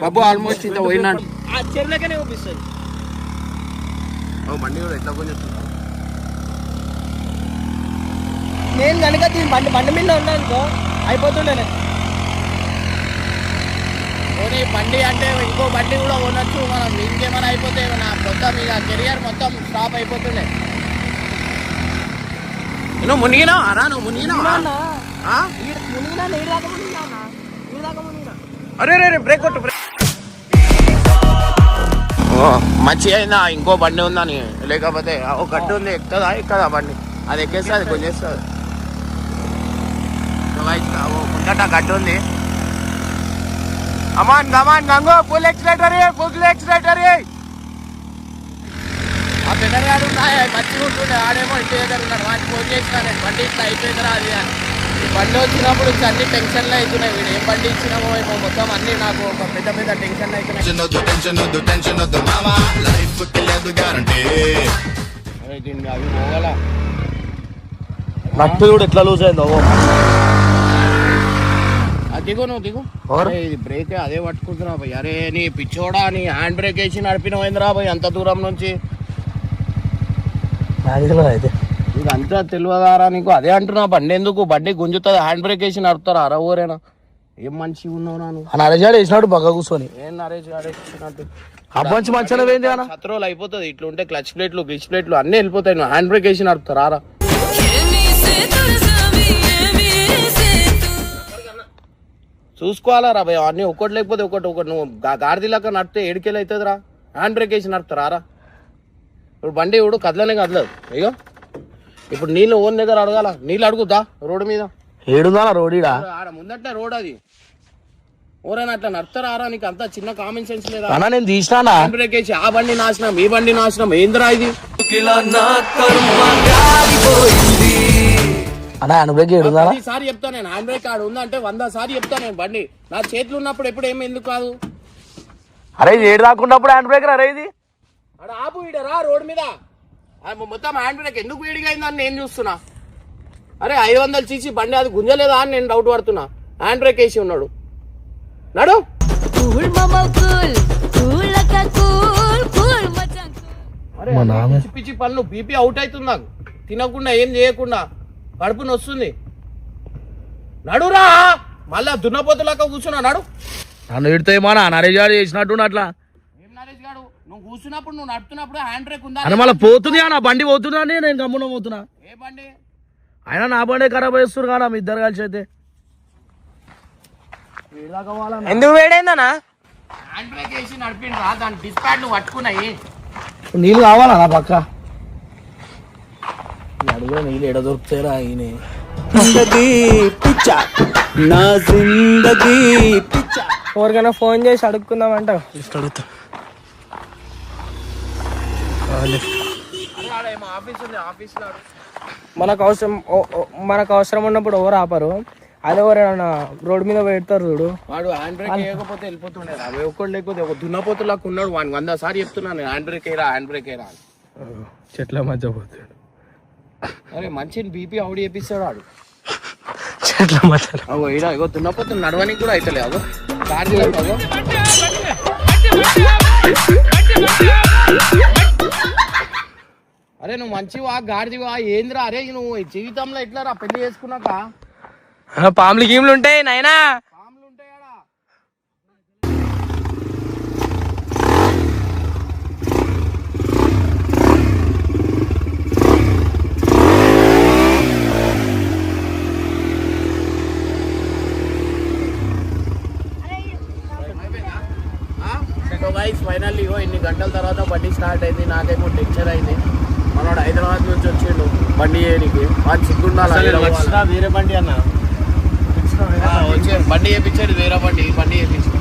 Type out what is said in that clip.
బాబు almost ఇంత పోయినాడు. ఆ చెరువులకనే చూపిస్తుంది ఓ బండి కూడా ఎట్లా కొంచెం నేను కనుక దీని బండి బండి మీద ఉన్నా అనుకో అయిపోతుండే. పోనీ బండి అంటే ఇంకో బండి కూడా కొనొచ్చు మనం ఇంకేమైనా అయిపోతే మన మొత్తం ఇక కెరియర్ మొత్తం స్టాప్ అయిపోతుండే. నువ్వు మునిగినా అరా నువ్వు మునిగినా అన్నా, ఈడ- మునిగినా నీడు దాకా మునిగినా. నీడు దాకా మునిగినా. అరే రే బ్రేక్ కొట్టు బ్రేక్ మంచి అయిందా? ఇంకో బండి ఉందని. లేకపోతే ఓ గడ్డి ఉంది ఎక్కుతుందా ఎక్కదా బండి? అది ఎక్కేస్తే అది కొంచెస్తుంది ముందట గడ్డి ఉంది. అమాన్ గమాన్ గంగో ఫుల్ ఎక్సిలేటర్ ఫుల్ ఎక్సిలేటర్ ఆ మంచిగా ఉంటుండే. ఆడేమో ఇంటి దగ్గర ఉన్నాడు. వాడిని ఫోన్ చేసిన నేను బండి ఇట్లా అయిపోయిందిరా అది అని. బండి వచ్చినప్పుడు ఇంకా అన్ని టెన్షన్లు అవుతున్నాయి వీడు. ఏం బండి ఇచ్చినామో ఏమో మొత్తం అన్ని నాకు ఒక పెద్ద పెద్ద టెన్షన్లు అవుతున్నాయి దీన్ని అవి పోగల నట్టు చూడు ఎట్లా లూజ్ అయిందో అది దిగు నువ్వు దిగు. అరే ఇది బ్రేక్ అదే పట్టుకుంటున్నా పోయి. అరే నీ పిచ్చోడా నీ హ్యాండ్ బ్రేక్ వేసి నడిపినమైందిరా పోయి అంత దూరం నుంచి? అయితే. నీకు అంతా తెలియదారా నీకు? అదే అంటున్నా బండి ఎందుకు? బండి గుంజుతుంది హ్యాండ్ బ్రేక్ వేసి నడుపుతారా? అరా ఊరేనా? ఏం మనిషి ఉన్నావు నాను? నరజాడు వేసినాడు బాగా కూర్చొని. ఏం నరేష్ నరేష్ అబ్బంచి మంచిగా పోయింది అన్న. సత్రోలు అయిపోతుంది ఇట్లా ఉంటే క్లచ్ ప్లేట్లు గిచ్ ప్లేట్లు అన్నీ వెళ్ళిపోతాయి. నువ్వు హ్యాండ్ బ్రేక్ వేసి నడుపుతారా? రా. చూసుకోవాలా రా భయ అన్నీ ఒకటి లేకపోతే ఒకటి ఒకటి నువ్వు గాడిదిలాక నడితే ఏడుకెళ్ళి అవుతుంది రా. హ్యాండ్ బ్రేక్ వేసి నడుపుతారా? రా. ఇప్పుడు బండి ఇప్పుడు కదలనే కదలదు. అయ్యో. ఇప్పుడు నీళ్ళు ఓన్ దగ్గర అడగాల. నీళ్ళు అడుగుదా రోడ్డు మీద. ఏడుందా రోడీడా ఆడ ముందట రోడ్ అది. ఓరైనా అట్లా నడుతారా నీకు అంతా చిన్న కామన్ సెన్స్ లేదా? అన్న నేను హ్యాండ్ బ్రేక్ వేసి ఆ బండి నాశనం ఈ బండి నాశనం ఏందిరా ఇది? అన్న హ్యాండ్ బ్రేక్ ఏడుందా పది సారి చెప్తా నేను హ్యాండ్ బ్రేక్ ఆడ ఉందంటే వంద సారి చెప్తా నేను బండి. నా చేతులు ఉన్నప్పుడు ఎప్పుడు ఏమి ఎందుకు కాదు? అరే ఏడు దాకున్నప్పుడు హ్యాండ్ బ్రేక్ అరే ఇది. ఆడ ఆపు ఈడరా రోడ్ మీద. మొత్తం హ్యాండ్ బ్రేక్ ఎందుకు వేడిగా అయిందని నేను చూస్తున్నా. అరే ఐదు వందలు చీచి బండి అది గుంజలేదా అని నేను డౌట్ పడుతున్నా. హ్యాండ్ బ్రేక్ వేసి ఉన్నాడు. నడు. పిచ్చి పనులు బీపీ అవుట్ అవుతుంది? నాకు తినకుండా ఏం చేయకుండా కడుపు నొస్తుంది. నడురా! మళ్ళా దున్నపోతులాగా కూర్చున్నా నడు. నన్ను ఎడితే ఏమన్నా నరేజాడు చేసినట్టు అట్లా ఏం నరేష్ గారు? నువ్వు కూర్చున్నప్పుడు నువ్వు నడుపుతున్నప్పుడు హ్యాండ్ బ్రేక్ ఉందా అని మళ్ళీ పోతుంది అన్న బండి పోతున్నా అని నేను గమ్మున పోతున్నా? ఏ బండి? అయినా నా బండే ఖరాబ్ చేస్తారు కదా మీ ఇద్దరు కలిసి అయితే. ఎందుకు వేడైందనా హ్యాండ్ బ్రేక్ వేసి నడిపిండ్రా దాని డిస్పాట్ నువ్వు పట్టుకున్నాయి నీళ్ళు కావాలా నా పక్క? అడుగులో నీళ్ళు ఎడ దొరుకుతారా ఈయన? జిందగీ పిచ్చ. నా జిందగీ పిచ్చ. ఎవరికైనా ఫోన్ చేసి అడుక్కుందామంట అడుగుతా అరే ఆడ ఏమో ఆఫీస్ ఉంది ఆఫీస్లో అడుగు. మనకు అవసరం మనకు అవసరం ఉన్నప్పుడు ఎవరు ఆపరు అదే ఎవరైనా రోడ్డు మీద పెడతారు చూడు వాడు హ్యాండ్ బ్రేక్ వేయకపోతే వెళ్ళిపోతుండే అవి ఒక్కడు లేకపోతే ఒక దున్నపోతులాగా ఉన్నాడు వాడిని వంద సారి చెప్తున్నాను హ్యాండ్ బ్రేక్ వేయరా హ్యాండ్ బ్రేక్ వేయరా అని. చెట్ల మధ్య పోతాడు అరే మంచిని బీపీ అవుడి చేపిస్తాడు వాడు చెట్ల మధ్య అగో ఇగో దున్నపోతు నడవనికి కూడా అయితలే అగో కార్ మంచివా గాడిదివా? ఏందిరా? అరే నువ్వు ఈ జీవితంలో ఎట్లా రా పెళ్ళి చేసుకున్నాక? పాములు గీములు ఉంటాయి నాయనా. పాములు ఉంటాయాడా ఫైనల్లీ ఇగో ఇన్ని గంటల తర్వాత బండి స్టార్ట్ అయింది. నాకేమో టెన్షన్ అయింది. మనోడు హైదరాబాద్ నుంచి వచ్చిండు బండి చేయడానికి వాడు సిగ్గుండాలి వేరే బండి అన్న. వచ్చే బండి చేయించాడు వేరే బండి బండి చేయించాడు.